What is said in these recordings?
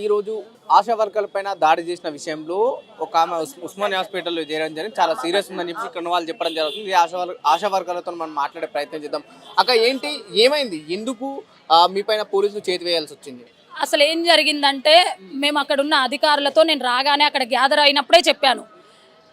ఈరోజు ఆశా వర్కర్ల పైన దాడి చేసిన విషయంలో ఒక ఆమె ఉస్- ఉస్మానియా హాస్పిటల్లో చేరడం జరిగింది. చాలా సీరియస్ ఉందని చెప్పి ఇక్కడ వాళ్ళు చెప్పడం జరుగుతుంది. ఆశా వర్క ఆశా వర్కర్లతో మనం మాట్లాడే ప్రయత్నం చేద్దాం. అక్క ఏంటి? ఏమైంది? ఎందుకు మీ పైన పోలీసులు చేతి వేయాల్సి వచ్చింది? అసలు ఏం జరిగిందంటే మేము అక్కడ ఉన్న అధికారులతో నేను రాగానే అక్కడ గ్యాదర్ అయినప్పుడే చెప్పాను.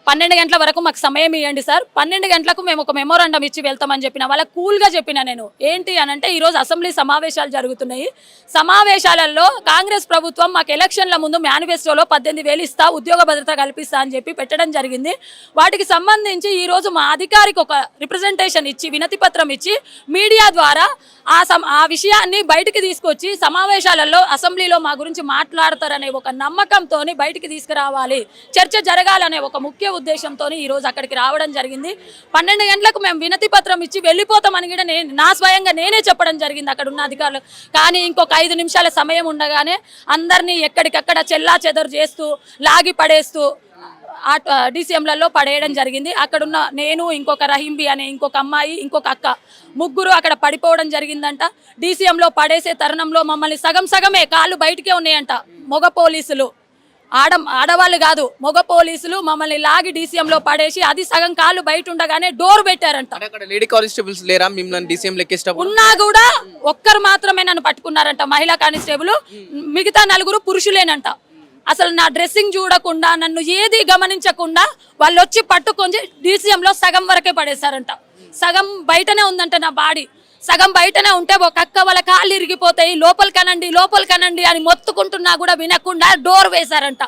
పన్నెండు గంటల వరకు మాకు సమయం ఇవ్వండి సార్. పన్నెండు గంటలకు మేము ఒక మెమోరాండం ఇచ్చి వెళ్తామని చెప్పిన వాళ్ళకి కూల్గా చెప్పిన నేను. ఏంటి అని అంటే ఈరోజు అసెంబ్లీ సమావేశాలు జరుగుతున్నాయి. సమావేశాలలో కాంగ్రెస్ ప్రభుత్వం మాకు ఎలక్షన్ల ముందు మేనిఫెస్టోలో పద్దెనిమిది వేలు ఇస్తా ఉద్యోగ భద్రత కల్పిస్తా అని చెప్పి పెట్టడం జరిగింది. వాటికి సంబంధించి ఈరోజు మా అధికారికి ఒక రిప్రజెంటేషన్ ఇచ్చి వినతి పత్రం ఇచ్చి మీడియా ద్వారా ఆ సమ ఆ విషయాన్ని బయటికి తీసుకొచ్చి సమావేశాలలో అసెంబ్లీలో మా గురించి మాట్లాడతారనే ఒక నమ్మకంతో బయటికి తీసుకురావాలి. చర్చ జరగాలనే ఒక ముఖ్య ఉద్దేశంతో ఈ రోజు అక్కడికి రావడం జరిగింది. పన్నెండు గంటలకు మేము వినతి పత్రం ఇచ్చి వెళ్ళిపోతామని కూడా నేను నా స్వయంగా నేనే చెప్పడం జరిగింది అక్కడ ఉన్న అధికారులు. కానీ ఇంకొక ఐదు నిమిషాల సమయం ఉండగానే అందరినీ ఎక్కడికక్కడ చెల్లా చెదరు చేస్తూ లాగి పడేస్తూ డీసీఎంలలో పడేయడం జరిగింది. అక్కడున్న నేను ఇంకొక రహీంబి అనే ఇంకొక అమ్మాయి ఇంకొక అక్క ముగ్గురు అక్కడ పడిపోవడం జరిగిందంట. డీసీఎంలో పడేసే తరుణంలో మమ్మల్ని సగం సగమే కాళ్ళు బయటికే ఉన్నాయంట మొగ పోలీసులు. ఆడ ఆడవాళ్ళు కాదు మొగ పోలీసులు మమ్మల్ని లాగి డీసీఎంలో పడేసి అది సగం కాళ్ళు బయట ఉండగానే డోర్ పెట్టారంట. లేడీ కానిస్టేబుల్స్ లేరా? మిమ్మల్ని డీసీఎం ఉన్నా కూడా ఒక్కరు మాత్రమే నన్ను పట్టుకున్నారంట మహిళా కానిస్టేబుల్. మిగతా నలుగురు పురుషులేనంట. అసలు నా డ్రెస్సింగ్ చూడకుండా నన్ను ఏది గమనించకుండా వాళ్ళు వచ్చి పట్టుకొని DCM లో సగం వరకే పడేశారంట. సగం బయటనే ఉందంట నా బాడీ. సగం బయటనే ఉంటే ఒక అక్క వాళ్ళ కాళ్ళు ఇరిగిపోతాయి లోపల కనండి లోపల కనండి అని మొత్తుకుంటున్నా కూడా వినకుండా డోర్ వేశారంట.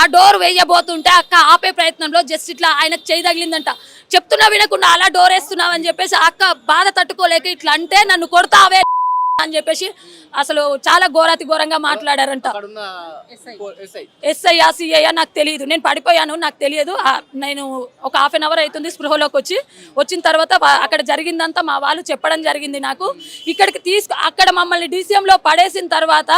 ఆ డోర్ వేయబోతుంటే అక్క ఆపే ప్రయత్నంలో జస్ట్ ఇట్లా ఆయనకు చేయి తగిలిందంట. చెప్తున్నా వినకుండా అలా డోర్ వేస్తున్నావు అని చెప్పేసి అక్క బాధ తట్టుకోలేక ఇట్లా అంటే నన్ను కొడతావే అని చెప్పేసి అసలు చాలా ఘోరాతి ఘోరంగా మాట్లాడారంట. అక్కడ ఉన్న ఎస్ఐ. ఎస్ఐ సిఐ నాకు తెలియదు నేను పడిపోయాను నాకు తెలియదు. నేను ఒక హాఫ్ అన్ అవర్ అవుతుంది స్పృహలోకి వచ్చి. వచ్చిన తర్వాత అక్కడ జరిగిందంతా మా వాళ్ళు చెప్పడం జరిగింది నాకు. ఇక్కడికి తీసుకు అక్కడ మమ్మల్ని డీసీఎంలో పడేసిన తర్వాత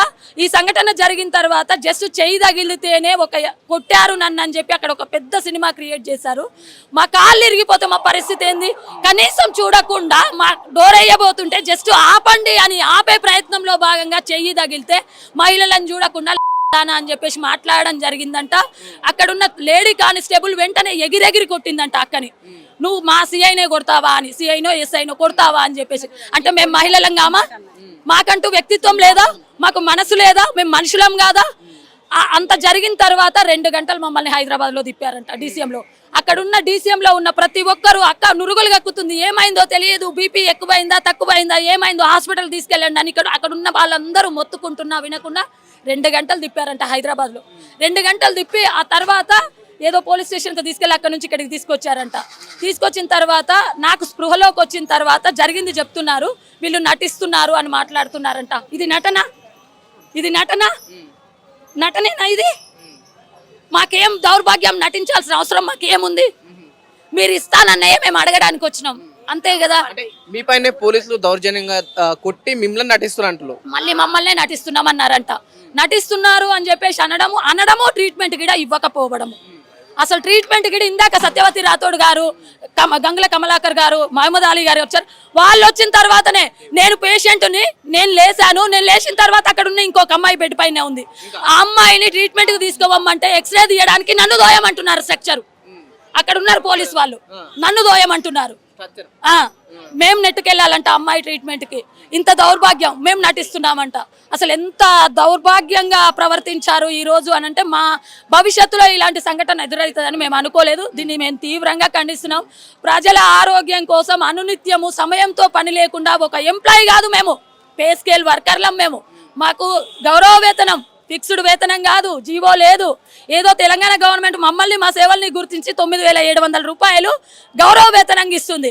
ఈ సంఘటన జరిగిన తర్వాత జస్ట్ చెయ్యి తగిలితేనే ఒక కొట్టారు నన్ను అని చెప్పి అక్కడ ఒక పెద్ద సినిమా క్రియేట్ చేశారు. మా కాళ్ళు ఇరిగిపోతే మా పరిస్థితి ఏంది? కనీసం చూడకుండా మా డోర్ వేయబోతుంటే జస్ట్ ఆపండి అని ఆపే ప్రయత్నంలో భాగంగా చెయ్యి తగిలితే మహిళలను చూడకుండా అని చెప్పేసి మాట్లాడడం జరిగిందంట. అక్కడున్న లేడీ కానిస్టేబుల్ వెంటనే ఎగిరెగిరి కొట్టిందంట అక్కని. నువ్వు మా సిఐనే కొడతావా అని సిఐనో ఎస్ఐనో కొడతావా అని చెప్పేసి. అంటే మేము మహిళలం కామా? మాకంటూ వ్యక్తిత్వం లేదా? మాకు మనసు లేదా? మేము మనుషులం కాదా? అంత జరిగిన తర్వాత రెండు గంటలు మమ్మల్ని హైదరాబాద్లో తిప్పారంట డీసీఎంలో. అక్కడున్న అక్కడ ఉన్న ఉన్న ప్రతి ఒక్కరూ అక్క నురుగులు కక్కుతుంది. ఏమైందో తెలియదు. బీపీ ఎక్కువైందా తక్కువైందా ఏమైందో హాస్పిటల్ తీసుకెళ్ళండి అని ఇక్కడ అక్కడ ఉన్న వాళ్ళందరూ మొత్తుకుంటున్నా వినకుండా రెండు గంటలు తిప్పారంట హైదరాబాద్లో. రెండు గంటలు తిప్పి ఆ తర్వాత ఏదో పోలీస్ స్టేషన్కి తీసుకెళ్ళి అక్కడ నుంచి ఇక్కడికి తీసుకొచ్చారంట. తీసుకొచ్చిన తర్వాత నాకు స్పృహలోకి వచ్చిన తర్వాత జరిగింది చెప్తున్నారు. వీళ్ళు నటిస్తున్నారు అని మాట్లాడుతున్నారంట. ఇది నటన? ఇది నటన? నటనేనా ఇది? మాకేం దౌర్భాగ్యం నటించాల్సిన అవసరం మాకేముంది? మీరు ఇస్తానన్నయ్య మేము అడగడానికి వచ్చినాం. అంతే కదా? మీ పైన పోలీసులు దౌర్జన్యంగా కొట్టి మిమ్మల్ని నటిస్తున్నారు మళ్ళీ మమ్మల్నే నటిస్తున్నామన్నారంట. నటిస్తున్నారు అని చెప్పేసి అనడము అనడము ట్రీట్మెంట్ కూడా ఇవ్వకపోవడము. అసలు ట్రీట్మెంట్ కూడా ఇందాక సత్యవతి రాథోడ్ గారు కమ- గంగుల కమలాకర్ గారు మహమ్మద్ అలీ గారు వచ్చారు. వాళ్ళు వచ్చిన తర్వాతనే నేను పేషెంట్ని నేను లేసాను నేను లేచిన తర్వాత అక్కడ ఉన్న ఇంకొక అమ్మాయి బెడ్ పైన ఉంది. ఆ అమ్మాయిని ట్రీట్మెంట్కి తీసుకోవమ్మంటే ఎక్స్రే తీయడానికి నన్ను దోయమంటున్నారు స్ట్రక్చర్. అక్కడ ఉన్నారు పోలీస్ వాళ్ళు. నన్ను దోయమంటున్నారు. ఆ, మేం నెట్టుకెళ్ళాలంట అమ్మాయి ట్రీట్మెంట్కి. ఇంత దౌర్భాగ్యం మేము నటిస్తున్నామంట. అసలు ఎంత దౌర్భాగ్యంగా ప్రవర్తించారు ఈ రోజు అని అంటే మా భవిష్యత్తులో ఇలాంటి సంఘటన ఎదురవుతుందని మేము అనుకోలేదు. దీన్ని మేము తీవ్రంగా ఖండిస్తున్నాం. ప్రజల ఆరోగ్యం కోసం అనునిత్యము సమయంతో పని లేకుండా ఒక ఎంప్లాయీ కాదు మేము. పే స్కేల్ వర్కర్లం మేము. మాకు గౌరవ వేతనం. ఫిక్స్డ్ వేతనం కాదు జీవో లేదు. ఏదో తెలంగాణ గవర్నమెంట్ మమ్మల్ని మా సేవల్ని గుర్తించి తొమ్మిది వేల ఏడు వందల రూపాయలు గౌరవ వేతనంగా ఇస్తుంది.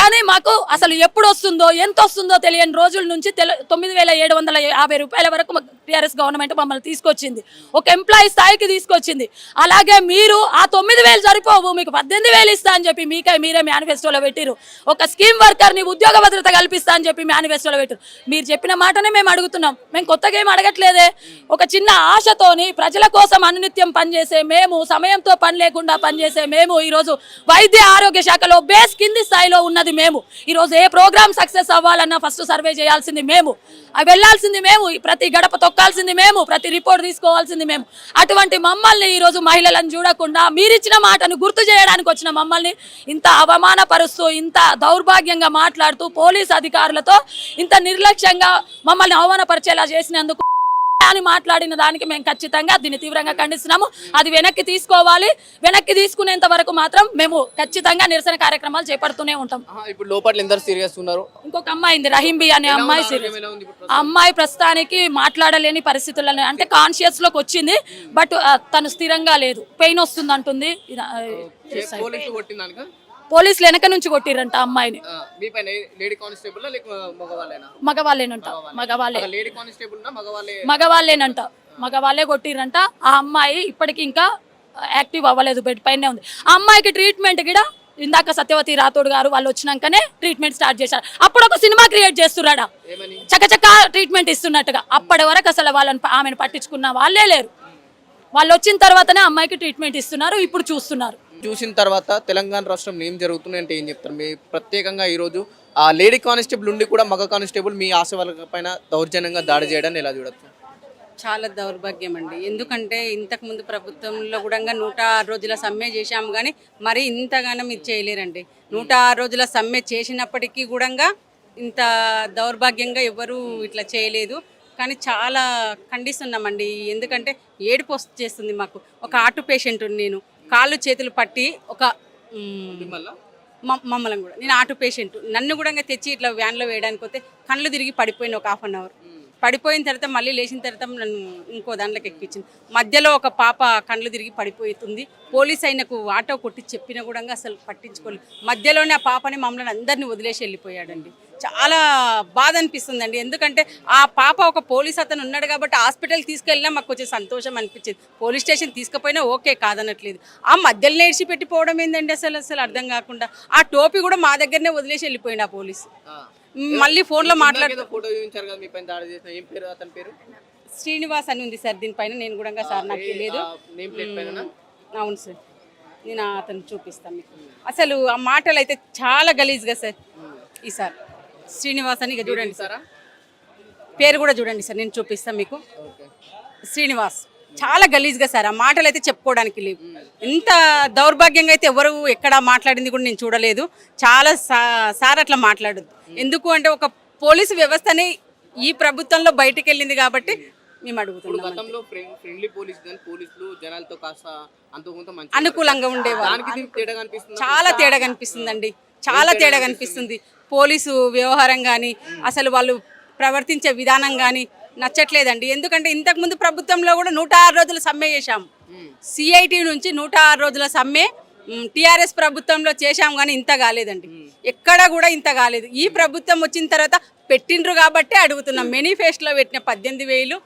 కానీ మాకు అసలు ఎప్పుడు వస్తుందో ఎంత వస్తుందో తెలియని రోజుల నుంచి తొమ్మిది వేల ఏడు వందల యాభై రూపాయల వరకు టీఆర్ఎస్ గవర్నమెంట్ మమ్మల్ని తీసుకొచ్చింది. ఒక ఎంప్లాయీ స్థాయికి తీసుకొచ్చింది. అలాగే మీరు ఆ తొమ్మిది వేలు సరిపోవు మీకు పద్దెనిమిది వేలు ఇస్తా అని చెప్పి మీకే మీరే మేనిఫెస్టోలో పెట్టిరు ఒక స్కీమ్ వర్కర్ని ఉద్యోగ భద్రత కల్పిస్తా అని చెప్పి మేనిఫెస్టోలో పెట్టిరు మీరు చెప్పిన మాటనే మేము అడుగుతున్నాం. మేము కొత్తగా ఏం అడగట్లేదు. లేదే ఒక చిన్న ఆశతోని ప్రజల కోసం అనునిత్యం పనిచేసే మేము సమయంతో పని లేకుండా పనిచేసే మేము ఈరోజు వైద్య ఆరోగ్య శాఖలో బేస్ కింది స్థాయిలో ఉన్నది మేము. ఈరోజు ఏ ప్రోగ్రామ్ సక్సెస్ అవ్వాలన్నా ఫస్ట్ సర్వే చేయాల్సింది మేము. అవి వెళ్ళాల్సింది మేము ప్రతి గడప తొక్కాల్సింది మేము ప్రతి రిపోర్ట్ తీసుకోవాల్సింది మేము. అటువంటి మమ్మల్ని ఈరోజు మహిళలను చూడకుండా మీరిచ్చిన మాటను గుర్తు చేయడానికి వచ్చిన మమ్మల్ని ఇంత అవమానపరుస్తూ ఇంత దౌర్భాగ్యంగా మాట్లాడుతూ పోలీస్ అధికారులతో ఇంత నిర్లక్ష్యంగా మమ్మల్ని అవమానపరిచేలా చేసినందుకు అని మాట్లాడిన దానికి మేము ఖచ్చితంగా దీన్ని తీవ్రంగా ఖండిస్తున్నాము. అది వెనక్కి తీసుకోవాలి. వెనక్కి తీసుకునేంత వరకు మాత్రం మేము ఖచ్చితంగా నిరసన కార్యక్రమాలు చేపడుతూనే ఉంటాం. ఆహా, ఇప్పుడు లోపల ఎందరు సీరియస్ ఉన్నారు. ఇంకొక అమ్మాయి ఉంది రహీంబి అనే అమ్మాయి అమ్మాయి ప్రస్తుతానికి మాట్లాడలేని పరిస్థితుల్లో అంటే కాన్షియస్లోకి వచ్చింది బట్ తను స్థిరంగా లేదు. పెయిన్ వస్తుంది అంటుంది? పోలీసులు వెనక నుంచి కొట్టిరంట అమ్మాయిని. మీ పైన లేడీ కానిస్టేబుల్ లేక మగవాళ్ళేనా? మగవాళ్ళేనంట మగవాళ్ళే. లేడీ కానిస్టేబుల్ నా మగవాళ్ళే? మగవాళ్ళేనంట మగవాళ్ళే కొట్టిరంట ఆ అమ్మాయి ఇప్పటికి ఇంకా యాక్టివ్ అవ్వలేదు బెడ్ పైనే ఉంది. ఆ అమ్మాయికి ట్రీట్మెంట్ కూడా ఇందాక సత్యవతి రాథోడ్ గారు వాళ్ళు వచ్చినాకనే ట్రీట్మెంట్ స్టార్ట్ చేశారు. అప్పుడు ఒక సినిమా క్రియేట్ చేస్తున్నాడా చకచక ట్రీట్మెంట్ ఇస్తున్నట్టుగా. అప్పటి వరకు అసలు వాళ్ళని ఆమెను పట్టించుకున్న వాళ్ళే లేరు. వాళ్ళు వచ్చిన తర్వాతనే అమ్మాయికి ట్రీట్మెంట్ ఇస్తున్నారు ఇప్పుడు చూస్తున్నారు. చూసిన తర్వాత తెలంగాణ రాష్ట్రంలో ఏం జరుగుతుంది అంటే ఏం చెప్తారు? మీ ప్రత్యేకంగా ఈరోజు ఆ లేడీ కానిస్టేబుల్ ఉండి కూడా మగ కానిస్టేబుల్ మీ ఆశ వాళ్ళ పైన దౌర్జన్యంగా దాడి చేయడాన్ని ఎలా చూడొచ్చు? చాలా దౌర్భాగ్యం అండి ఎందుకంటే ఇంతకుముందు ప్రభుత్వంలో కూడా నూట ఆరు రోజుల సమ్మె చేశాము కానీ మరి ఇంతగానం ఇది చేయలేరండి. నూట ఆరు రోజుల సమ్మె చేసినప్పటికీ కూడా ఇంత దౌర్భాగ్యంగా ఎవరు ఇట్లా చేయలేదు. కానీ చాలా ఖండిస్తున్నామండి. ఎందుకంటే ఏడుపు చేస్తుంది మాకు. ఒక ఆటు పేషెంట్ నేను. కాళ్ళు చేతులు పట్టి ఒక మమ్మల్ని కూడా. నేను ఆటో పేషెంట్ నన్ను కూడా తెచ్చి ఇట్లా వ్యాన్లో వేయడానికి వస్తే కళ్ళు తిరిగి పడిపోయిన ఒక హాఫ్ అన్ అవర్ పడిపోయిన తర్వాత మళ్ళీ లేచిన తర్వాత నన్ను ఇంకో దాంట్లోకి ఎక్కించింది. మధ్యలో ఒక పాప కళ్ళు తిరిగి పడిపోతుంది. పోలీస్ ఆయనకు ఆటో కొట్టి చెప్పినా కూడా అసలు పట్టించుకోలేదు. మధ్యలోనే ఆ పాపని మమ్మల్ని అందరినీ వదిలేసి వెళ్ళిపోయాడండి. చాలా బాధ అనిపిస్తుందండి. ఎందుకంటే ఆ పాప ఒక పోలీస్ అతను ఉన్నాడు కాబట్టి హాస్పిటల్ తీసుకెళ్ళినా మాకు కొంచెం సంతోషం అనిపించేది. పోలీస్ స్టేషన్ తీసుకుపోయినా ఓకే కాదనట్లేదు. ఆ మధ్యలో నేర్చి పెట్టిపోవడం ఏంటండి అసలు? అసలు అర్థం కాకుండా. ఆ టోపీ కూడా మా దగ్గరనే వదిలేసి వెళ్ళిపోయింది ఆ పోలీసు. మళ్ళీ ఫోన్లో మాట్లాడుతూ ఫోటో చూపించారు కదా మీ పైన దాడి చేసిన. ఏం పేరు అతని పేరు? శ్రీనివాస్ అని ఉంది సార్ దీనిపైన నేను కూడా సార్ నాకు తెలియదు అవును సార్. నేను అతను చూపిస్తాను మీకు. అసలు ఆ మాటలు అయితే చాలా గలీజ్గా సార్. ఈ సార్ శ్రీనివాస్ అని ఇక చూడండి సార్. పేరు కూడా చూడండి సార్ నేను చూపిస్తాను మీకు. శ్రీనివాస్ చాలా గలీజ్గా సార్ ఆ మాటలు అయితే చెప్పుకోవడానికి లేవు. ఇంత దౌర్భాగ్యంగా అయితే ఎవరు ఎక్కడ మాట్లాడింది కూడా నేను చూడలేదు. చాలా సార్ అట్లా మాట్లాడదు ఎందుకు అంటే ఒక పోలీసు వ్యవస్థనే ఈ ప్రభుత్వంలో బయటికి వెళ్ళింది కాబట్టి మేము అడుగుతున్నాం గతంలో ఫ్రెండ్లీ పోలీస్ కానీ పోలీసులు జనాలతో కాస్త అంత కొంత మంచి అనుకూలంగా దీనికి తేడా కనిపిస్తుంది? చాలా తేడా కనిపిస్తుందండి. చాలా తేడా కనిపిస్తుంది. పోలీసు వ్యవహారం కానీ అసలు వాళ్ళు ప్రవర్తించే విధానం కానీ నచ్చట్లేదండి. ఎందుకంటే ఇంతకుముందు ప్రభుత్వంలో కూడా నూట ఆరు రోజుల సమ్మె చేశాం. సిఐటి నుంచి నూట ఆరు రోజుల సమ్మె టిఆర్ఎస్ ప్రభుత్వంలో చేశాం కానీ ఇంత కాలేదండి. ఎక్కడ కూడా ఇంత కాలేదు. ఈ ప్రభుత్వం వచ్చిన తర్వాత పెట్టిండ్రు కాబట్టే అడుగుతున్నాం. మేనిఫెస్టోలో పెట్టిన పద్దెనిమిది వేలు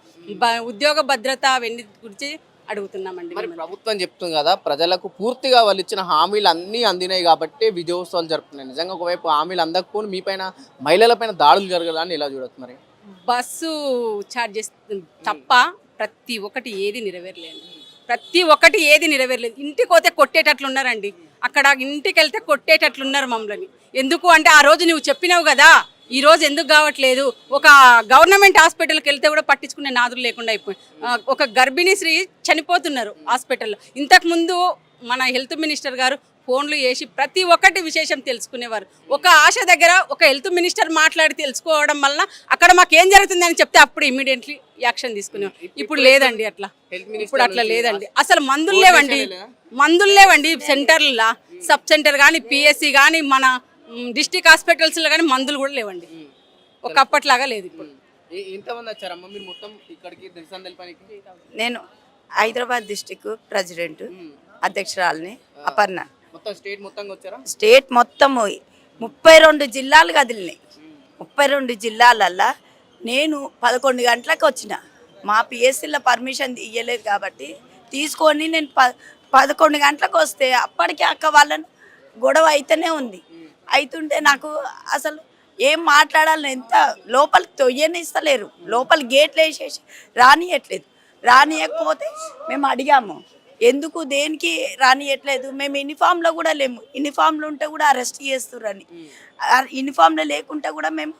ఉద్యోగ భద్రత అవన్నీ గురించి అడుగుతున్నామండి మరి. ప్రభుత్వం చెప్తుంది కదా ప్రజలకు పూర్తిగా వాళ్ళు ఇచ్చిన హామీలు అన్నీ అందినాయి కాబట్టి విజయోత్సవాలు జరుపుతున్నాయి. నిజంగా ఒకవైపు హామీలు అందకపోని మీ పైన మహిళల పైన దాడులు జరగదని ఎలా చూడొచ్చు మరి? బస్సు ఛార్జెస్ తప్ప ప్రతి ఒక్కటి ఏది నెరవేరలేదు ప్రతి ఒక్కటి ఏది నెరవేరలేదు. ఇంటికి పోతే కొట్టేటట్లున్నారండి. అక్కడ ఇంటికి వెళ్తే కొట్టేటట్లున్నారు మమ్మల్ని. ఎందుకు అంటే ఆ రోజు నువ్వు చెప్పినావు కదా ఈ రోజు ఎందుకు కావట్లేదు? ఒక గవర్నమెంట్ హాస్పిటల్కి వెళ్తే కూడా పట్టించుకునే నాదులు లేకుండా అయిపోయి ఒక గర్భిణీ స్త్రీ చనిపోతున్నారు హాస్పిటల్లో. ఇంతకుముందు మన హెల్త్ మినిస్టర్ గారు ఫోన్లు చేసి ప్రతి ఒక్కటి విశేషం తెలుసుకునేవారు. ఒక ఆశ దగ్గర ఒక హెల్త్ మినిస్టర్ మాట్లాడి తెలుసుకోవడం వలన అక్కడ మాకు ఏం జరుగుతుందని చెప్తే అప్పుడు ఇమీడియట్లీ యాక్షన్ తీసుకునేవారు. ఇప్పుడు లేదండి అట్లా. హెల్త్ మినిస్టర్ ఇప్పుడు అట్లా లేదండి. అసలు మందులు లేవండి. మందులు లేవండి సెంటర్ల. సబ్ సెంటర్ కానీ పిఎస్సి కానీ మన డిస్టిక్ హాస్పిటల్స్లో కానీ మందులు కూడా లేవండి. ఒకప్పట్లాగా లేదు ఇప్పుడు. ఏ- ఎంతమంది వచ్చారమ్మా? మీరు మొత్తం ఇక్కడికి దిల్సందల్ పనికి నేను హైదరాబాద్ డిస్టిక్ ప్రెసిడెంట్ అధ్యక్షురాలని అపర్ణ. మొత్తం స్టేట్ మొత్తంగా వచ్చారా? స్టేట్ మొత్తం ముప్పై రెండు జిల్లాలు కదిలినాయి. ముప్పై రెండు జిల్లాలల్లా నేను పదకొండు గంటలకు వచ్చిన. మా పిఎస్సీలో పర్మిషన్ ఇవ్వలేదు కాబట్టి తీసుకొని నేను ప పదకొండు గంటలకు వస్తే అప్పటికే అక్క వాళ్ళను గొడవ అయితేనే ఉంది. అయితుంటే నాకు అసలు ఏం మాట్లాడాలని ఎంత లోపలికి తొయ్యనిస్తలేరు. లోపల గేట్లు వేసేసి రానియట్లేదు. రానియకపోతే మేము అడిగాము. ఎందుకు దేనికి రానియట్లేదు? మేము యూనిఫామ్లో కూడా లేము. యూనిఫామ్లో ఉంటే కూడా అరెస్ట్ చేస్తుర్రని. యూనిఫామ్లో లేకుంటే కూడా మేము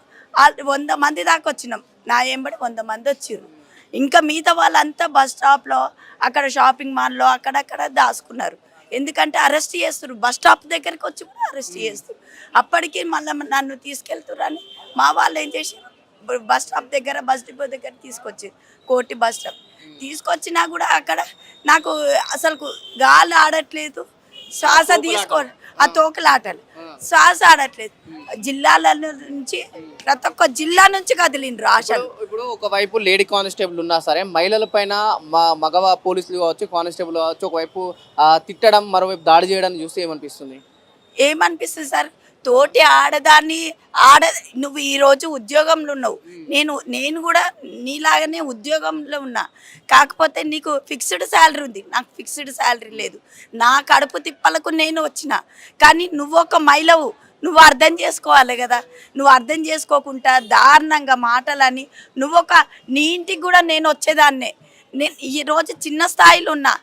వంద మంది దాకా వచ్చినాం. నా ఎంబడి వంద మంది వచ్చిర్రు. ఇంకా మిగతా వాళ్ళంతా బస్ స్టాప్లో అక్కడ షాపింగ్ మాల్లో అక్కడక్కడ దాచుకున్నారు. ఎందుకంటే అరెస్ట్ చేస్తారు బస్ స్టాప్ దగ్గరికి వచ్చి కూడా అరెస్ట్ చేస్తారు అప్పటికి మళ్ళీ నన్ను తీసుకెళ్తురని మా వాళ్ళు ఏం చేసారు బ- బస్ స్టాప్ దగ్గర బస్ డిపో దగ్గర తీసుకొచ్చారు. కోటి బస్ స్టాప్ తీసుకొచ్చినా కూడా అక్కడ నాకు అసలు గాలి ఆడట్లేదు. శ్వాస తీసుకో ఆ తోకలాటలు. శ్వాస ఆడట్లేదు. జిల్లాల నుంచి ప్రతి ఒక్క జిల్లా నుంచి కదిలిండ్రు ఆశలు. ఇప్పుడు- ఒకవైపు లేడీ కానిస్టేబుల్ ఉన్నా సరే మహిళల పైన మా మగవ పోలీసులు కావచ్చు కానిస్టేబుల్ కావచ్చు ఒకవైపు తిట్టడం మరోవైపు దాడి చేయడం చూస్తే ఏమనిపిస్తుంది? ఏమనిపిస్తుంది సార్? తోటి ఆడదాన్ని ఆడ నువ్వు ఈరోజు ఉద్యోగంలో ఉన్నావు. నేను నేను కూడా నీలాగానే ఉద్యోగంలో ఉన్నా. కాకపోతే నీకు ఫిక్స్డ్ శాలరీ ఉంది. నాకు ఫిక్స్డ్ శాలరీ లేదు. నా కడుపు తిప్పలకు నేను వచ్చిన. కానీ నువ్వు ఒక మహిళవు. నువ్వు అర్థం చేసుకోవాలి కదా. నువ్వు అర్థం చేసుకోకుండా దారుణంగా మాటలని. నువ్వు ఒక నీ ఇంటికి కూడా నేను వచ్చేదాన్నే. నేను ఈరోజు చిన్న స్థాయిలో ఉన్నా.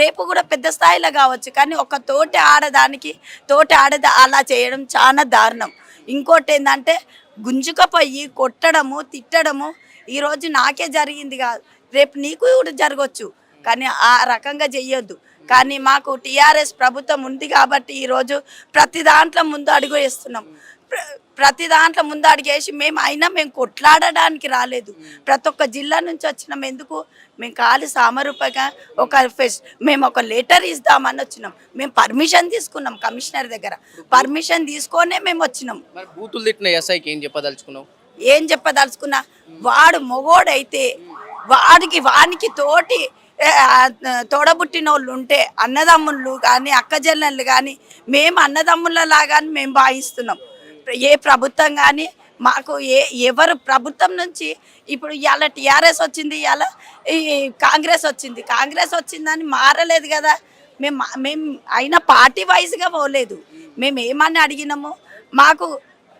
రేపు కూడా పెద్ద స్థాయిలో కావచ్చు కానీ ఒక తోటి ఆడదానికి తోటి ఆడద అలా చేయడం చాలా దారుణం. ఇంకోటి ఏంటంటే గుంజుకపోయి కొట్టడము తిట్టడము ఈరోజు నాకే జరిగింది కాదు. రేపు నీకు కూడా జరగవచ్చు కానీ ఆ రకంగా చెయ్యొద్దు. కానీ మాకు టీఆర్ఎస్ ప్రభుత్వం ఉంది కాబట్టి ఈరోజు ప్రతి దాంట్లో ముందు అడుగు వేస్తున్నాం. ప్రతి దాంట్లో ముందు అడిగేసి మేము అయినా మేము కొట్లాడడానికి రాలేదు. ప్రతి ఒక్క జిల్లా నుంచి వచ్చినాం. ఎందుకు? మేము ఖాళీ సామరూపంగా ఒక ఫెస్ మేము ఒక లెటర్ ఇద్దామని వచ్చినాం. మేము పర్మిషన్ తీసుకున్నాం కమిషనర్ దగ్గర. పర్మిషన్ తీసుకొనే మేము వచ్చినాం. బూతులు తిట్టిన ఎస్ఐకి ఏం చెప్పదలుచుకున్నావు? ఏం చెప్పదలుచుకున్నా? వాడు మొగోడైతే వాడికి వానికి తోటి తోడబుట్టిన వాళ్ళు ఉంటే అన్నదమ్ముళ్ళు కానీ అక్కజెల్లెళ్ళు కానీ మేము అన్నదమ్ములలాగాని మేము భావిస్తున్నాం. ఏ ప్రభుత్వం కానీ మాకు ఏ ఎవరు ప్రభుత్వం నుంచి ఇప్పుడు ఇవాళ టీఆర్ఎస్ వచ్చింది ఇవాళ ఈ కాంగ్రెస్ వచ్చింది. కాంగ్రెస్ వచ్చిందని మారలేదు కదా. మేము మేము అయినా పార్టీ వైజ్గా పోలేదు. మేము ఏమని అడిగినాము? మాకు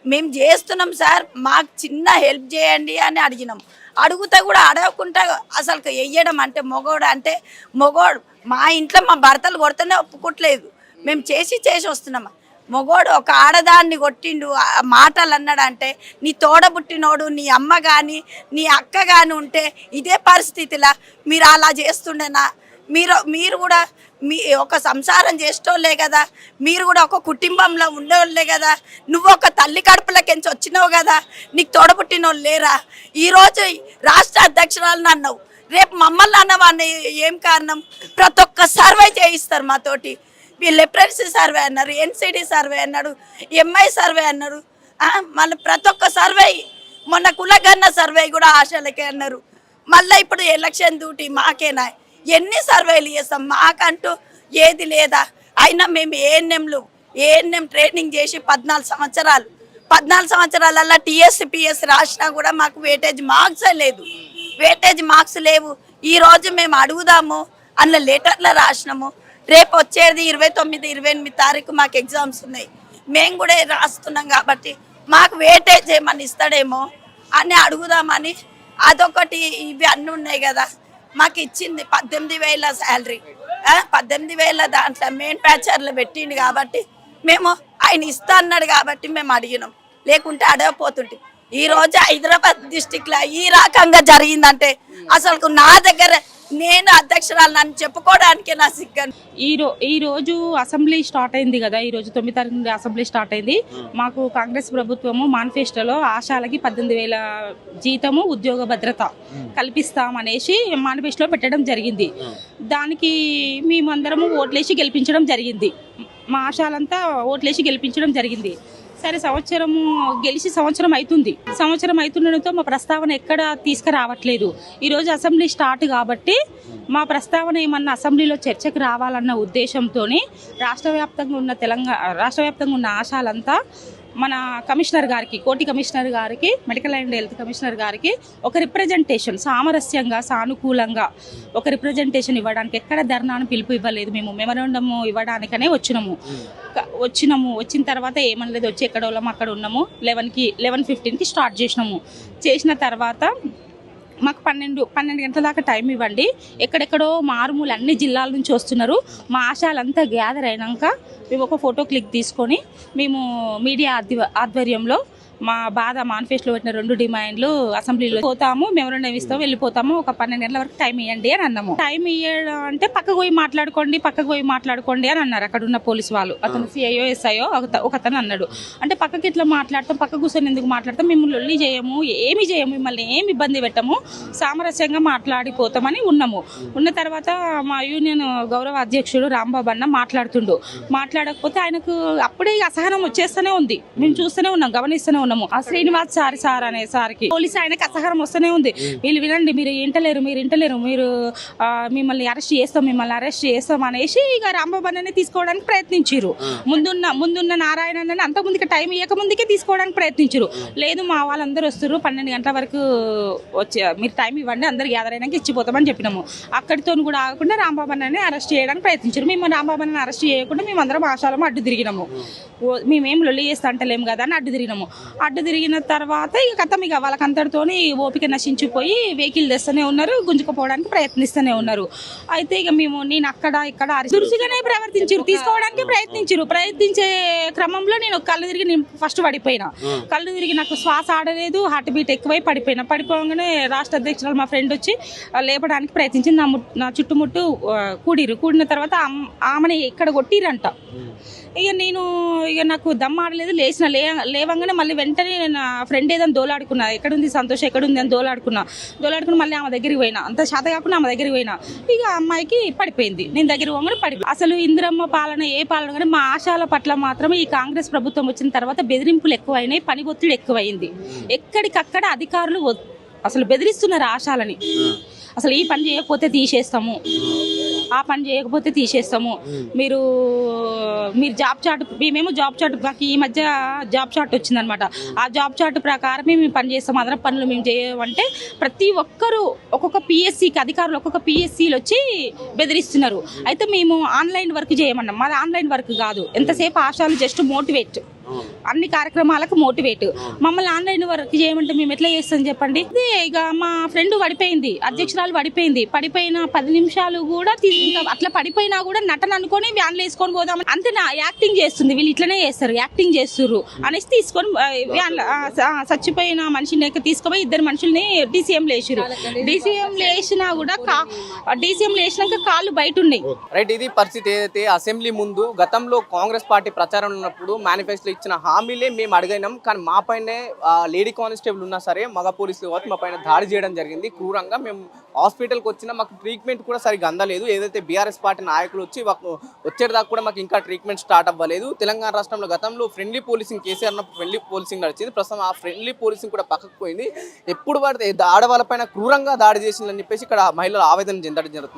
మేము చేస్తున్నాం సార్ మాకు చిన్న హెల్ప్ చేయండి అని అడిగినాం. అడుగుతా కూడా అడగకుండా అసలు వెయ్యడం అంటే మొగోడు అంటే మొగోడు మా ఇంట్లో మా భర్తలు కొడితేనే ఒప్పుకోట్లేదు. మేము చేసి చేసి వస్తున్నాం. మొగోడు ఒక ఆడదాన్ని కొట్టిండు మాటలు అన్నాడంటే నీ తోడబుట్టినోడు నీ అమ్మ కానీ నీ అక్క కానీ ఉంటే ఇదే పరిస్థితిలా మీరు అలా చేస్తుండేనా? మీరు మీరు కూడా మీ ఒక సంసారం చేసేటోళ్ళే కదా మీరు కూడా ఒక కుటుంబంలో ఉండేవాళ్ళే కదా నువ్వు ఒక తల్లి కడుపులకించి వచ్చినావు కదా నీకు తోడబుట్టిన వాళ్ళు లేరా? ఈరోజు రాష్ట్ర అధ్యక్షురాలను అన్నావు రేపు మమ్మల్ని అన్నవాడిని ఏం కారణం? ప్రతి ఒక్క సర్వే చేయిస్తారు మాతోటి. వీళ్ళు సర్వే అన్నారు ఎన్సిడి సర్వే అన్నాడు ఎంఐ సర్వే అన్నారు మన మళ్ళీ ప్రతి ఒక్క సర్వే మొన్న కులగన్న సర్వే కూడా ఆశలకే అన్నారు. మళ్ళీ ఇప్పుడు ఎలక్షన్ డ్యూటీ మాకేనా? ఎన్ని సర్వేలు చేస్తాం? మాకంటూ ఏది లేదా? అయినా మేము ఏఎన్ఎంలు ఏఎన్ఎం ట్రైనింగ్ చేసి పద్నాలుగు సంవత్సరాలు పద్నాలుగు సంవత్సరాలల్లో టీఎస్సీ రాసినా కూడా మాకు వేటేజ్ మార్క్స్ లేదు. వేటేజ్ మార్క్స్ లేవు. ఈ రోజు మేము అడుగుదాము అన్న లెటర్లో రాసినాము. రేపు వచ్చేది ఇరవై తొమ్మిది ఇరవై ఎనిమిది తారీఖు మాకు ఎగ్జామ్స్ ఉన్నాయి. మేము కూడా రాస్తున్నాం కాబట్టి మాకు వేటేజ్ ఏమని ఇస్తాడేమో అని అడుగుదామని అదొకటి ఇవి అన్నీ ఉన్నాయి కదా. మాకు ఇచ్చింది పద్దెనిమిది వేల శాలరీ పద్దెనిమిది వేల దాంట్లో మెయిన్ ప్యాచర్లో పెట్టిండు కాబట్టి మేము ఆయన ఇస్తా అన్నాడు కాబట్టి మేము అడిగినాం. లేకుంటే అడగపోతుంటే ఈ రోజు హైదరాబాద్ డిస్టిక్లో ఈ రకంగా జరిగిందంటే అసలు నా దగ్గర నేను అధ్యక్షురాలు నన్ను చెప్పుకోవడానికి నా సిగ్గను. ఈ రో ఈ రోజు అసెంబ్లీ స్టార్ట్ అయింది కదా ఈ రోజు తొమ్మిది తారీఖు నుండి అసెంబ్లీ స్టార్ట్ అయింది. మాకు కాంగ్రెస్ ప్రభుత్వము మేనిఫెస్టోలో ఆశాలకి పద్దెనిమిది వేల జీతము ఉద్యోగ భద్రత కల్పిస్తాం అనేసి మేనిఫెస్టోలో పెట్టడం జరిగింది. దానికి మేమందరము ఓట్లేసి గెలిపించడం జరిగింది. మా ఆశాలంతా ఓట్లేసి గెలిపించడం జరిగింది. సరే సంవత్సరము గెలిచి సంవత్సరం అవుతుంది సంవత్సరం అవుతుండడంతో మా ప్రస్తావన ఎక్కడ తీసుకురావట్లేదు. ఈరోజు అసెంబ్లీ స్టార్ట్ కాబట్టి మా ప్రస్తావన ఏమన్నా అసెంబ్లీలో చర్చకు రావాలన్న ఉద్దేశంతో రాష్ట్ర వ్యాప్తంగా ఉన్న తెలంగాణ రాష్ట్ర వ్యాప్తంగా ఉన్న ఆశాలంతా మన కమిషనర్ గారికి కోటి కమిషనర్ గారికి మెడికల్ అండ్ హెల్త్ కమిషనర్ గారికి ఒక రిప్రజెంటేషన్ సామరస్యంగా సానుకూలంగా ఒక రిప్రజెంటేషన్ ఇవ్వడానికి ఎక్కడ ధర్నాను పిలుపు ఇవ్వలేదు. మేము మెమరాండమ్ ఇవ్వడానికనే వచ్చినాము. వచ్చినాము. వచ్చిన తర్వాత ఏమనలేదు వచ్చి ఎక్కడ వాళ్ళం అక్కడ ఉన్నాము. లెవెన్కి లెవెన్ ఫిఫ్టీన్కి స్టార్ట్ చేసినాము. చేసిన తర్వాత మాకు పన్నెండు పన్నెండు గంటల దాకా టైం ఇవ్వండి. ఎక్కడెక్కడో మారుమూల అన్ని జిల్లాల నుంచి వస్తున్నారు. మా ఆశాలంతా గ్యాదర్ అయినాక మేము ఒక ఫోటో క్లిక్ తీసుకొని మేము మీడియా ఆధ్వ ఆధ్వర్యంలో మా బాధ మానిఫెస్టోలో పెట్టిన రెండు డిమాండ్లు అసెంబ్లీలో పోతాము మెమరాండం ఇస్తాము వెళ్ళిపోతాము ఒక పన్నెండు గంటల వరకు టైం ఇవ్వండి అని అన్నాము. టైం ఇవ్వడం అంటే పక్కకు పోయి మాట్లాడుకోండి పక్కకు పోయి మాట్లాడుకోండి అని అన్నారు అక్కడ ఉన్న పోలీసు వాళ్ళు. అతను సిఐఓ ఎస్ఐఓ ఒక అతను అన్నాడు. అంటే పక్కకి ఇట్లా మాట్లాడతాం పక్క కూర్చొని ఎందుకు మాట్లాడతాం మిమ్మల్ని లొల్లి చేయము ఏమి చేయము మిమ్మల్ని ఏమి ఇబ్బంది పెట్టము సామరస్యంగా మాట్లాడిపోతామని ఉన్నాము. ఉన్న తర్వాత మా యూనియన్ గౌరవ అధ్యక్షుడు రాంబాబు అన్న మాట్లాడుతుండు. మాట్లాడకపోతే ఆయనకు అప్పుడే అసహనం వచ్చేస్తూనే ఉంది. మేము చూస్తూనే ఉన్నాం గమనిస్తూనే ఉన్నాం. ఉన్నాము ఆ శ్రీనివాస్ సారి సార్ అనే సార్కి. పోలీసు ఆయనకి అసహనం వస్తూనే ఉంది. వీళ్ళు వినండి మీరు ఇంటలేరు మీరు ఇంటలేరు మీరు మిమ్మల్ని అరెస్ట్ చేస్తాం మిమ్మల్ని అరెస్ట్ చేస్తాం అనేసి ఇక రాంబాబు తీసుకోవడానికి ప్రయత్నించారు ముందున్న ముందున్న నారాయణ అంత ముందుకి టైం ఇవ్వక ముందుకే తీసుకోవడానికి ప్రయత్నించారు లేదు మా వాళ్ళందరూ వస్తారు పన్నెండు గంటల వరకు వచ్చే మీరు టైం ఇవ్వండి అందరు గ్యాదర్ అయినాక ఇచ్చిపోతామని చెప్పినాము. అక్కడితో కూడా ఆగకుండా రాంబాబు అన్నని అరెస్ట్ చేయడానికి ప్రయత్నించారు మేము రాంబాబు అన్నని అరెస్ట్ చేయకుండా మేము అందరం ఆశాలము అడ్డు తిరిగినాము. మేమేం లొల్లి చేస్తా అంటలేము కదా అని అడ్డు తిరిగినాము. అడ్డు తిరిగిన తర్వాత ఇక కథం ఇక వాళ్ళకంతటితోని ఓపిక నశించిపోయి వెహికల్ తెస్తూనే ఉన్నారు గుంజుకుపోవడానికి ప్రయత్నిస్తూనే ఉన్నారు. అయితే ఇక మేము నేను అక్కడ ఇక్కడ దురుసుగానే ప్రవర్తించారు తీసుకోవడానికి ప్రయత్నించారు ప్రయత్నించే క్రమంలో నేను కళ్ళు తిరిగి నేను ఫస్ట్ పడిపోయినా. కళ్ళు తిరిగి నాకు శ్వాస ఆడలేదు హార్ట్ బీట్ ఎక్కువై పడిపోయినా. పడిపోగానే రాష్ట్ర అధ్యక్షురాలు మా ఫ్రెండ్ వచ్చి లేపడానికి ప్రయత్నించింది. నా నా చుట్టుముట్టు కూడిరు కూడిన తర్వాత ఆమ్- ఆమెని ఇక్కడ కొట్టిరంట. ఇక నేను ఇక నాకు దమ్ ఆడలేదు లేచిన లే లేవంగానే మళ్ళీ వెంటనే నా ఫ్రెండ్ ఏదైనా దోలాడుకున్నా ఎక్కడుంది సంతోష్ ఎక్కడుంది అని దోలాడుకున్నా దోలాడుకుని మళ్ళీ ఆమె దగ్గరికి పోయినా అంత శాత కాకుండా ఆమె దగ్గరికి పోయినా ఇక అమ్మాయికి పడిపోయింది. నేను దగ్గర పోగానే పడి అసలు ఇందిరమ్మ పాలన ఏ పాలన కానీ మా ఆశాల పట్ల మాత్రమే ఈ కాంగ్రెస్ ప్రభుత్వం వచ్చిన తర్వాత బెదిరింపులు ఎక్కువైనాయి పని ఒత్తిడి ఎక్కువైంది. ఎక్కడికక్కడ అధికారులు అసలు బెదిరిస్తున్నారు ఆశాలని. అసలు ఈ పని చేయకపోతే తీసేస్తాము. ఆ పని చేయకపోతే తీసేస్తాము. మీరు మీరు జాబ్ చార్ట్ మేమేమో జాబ్ చార్ట్ మాకు ఈ మధ్య జాబ్ చార్ట్ వచ్చిందనమాట. ఆ జాబ్ చార్ట్ ప్రకారమే మేము పని చేస్తాం. అదనపు పనులు మేము చేయమంటే ప్రతి ఒక్కరూ ఒక్కొక్క పిఎస్సికి అధికారులు ఒక్కొక్క పిఎస్సీలు వచ్చి బెదిరిస్తున్నారు. అయితే మేము ఆన్లైన్ వర్క్ చేయమన్నాం. మాది ఆన్లైన్ వర్క్ కాదు. ఎంతసేపు ఆశాలు జస్ట్ మోటివేట్. అన్ని కార్యక్రమాలకు మోటివేట్. మమ్మల్ని ఆన్లైన్ వర్క్ చేయమంటే మేము ఎట్లా చేస్తాం చెప్పండి? ఇక మా ఫ్రెండ్ పడిపోయింది అధ్యక్షురాలు పడిపోయింది. పడిపోయిన పది నిమిషాలు కూడా అట్లా పడిపోయినా కూడా నటన అనుకొని వ్యాన్లో వేసుకొని పోదాం. అంతే నా యాక్టింగ్ చేస్తుంది వీళ్ళు ఇట్లనే చేస్తారు యాక్టింగ్ చేస్తుర్రు అనేసి తీసుకొని ఆ, చచ్చిపోయిన మనిషిని తీసుకుపోయి ఇద్దరు మనుషుల్ని డీసీఎం లేచిరు డీసీఎం లేచినా కూడా కా డీసీఎం లేచినాక కాళ్ళు బయట ఉన్నాయి. రైట్ ఇది పరిస్థితి ఏదైతే అసెంబ్లీ ముందు గతంలో కాంగ్రెస్ పార్టీ ప్రచారం ఉన్నప్పుడు మేనిఫెస్టో ఇచ్చిన హామీలే మేము అడిగినాం. కానీ మా పైనే లేడీ కానిస్టేబుల్ ఉన్నా సరే మగ పోలీసులు కాబట్టి మా పైన దాడి చేయడం జరిగింది. క్రూరంగా మేము హాస్పిటల్కి వచ్చినా మాకు ట్రీట్మెంట్ కూడా సరిగ్గా అందలేదు. ఏదైతే బీఆర్ఎస్ పార్టీ నాయకులు వచ్చి మాకు వచ్చేదాకా కూడా మాకు ఇంకా ట్రీట్మెంట్ స్టార్ట్ అవ్వలేదు. తెలంగాణ రాష్ట్రంలో గతంలో ఫ్రెండ్లీ పోలీసింగ్ కేసీఆర్ అన్నప్పుడు ఫ్రెండ్లీ పోలీసింగ్ నడిచింది. ప్రస్తుతం ఆ ఫ్రెండ్లీ పోలీసింగ్ కూడా పక్కకు పోయింది. ఎప్పుడు వాడితే ఆడవాళ్ళపైన క్రూరంగా దాడి చేసిందని చెప్పేసి ఇక్కడ మహిళలు ఆవేదన చెందడం జరుగుతుంది.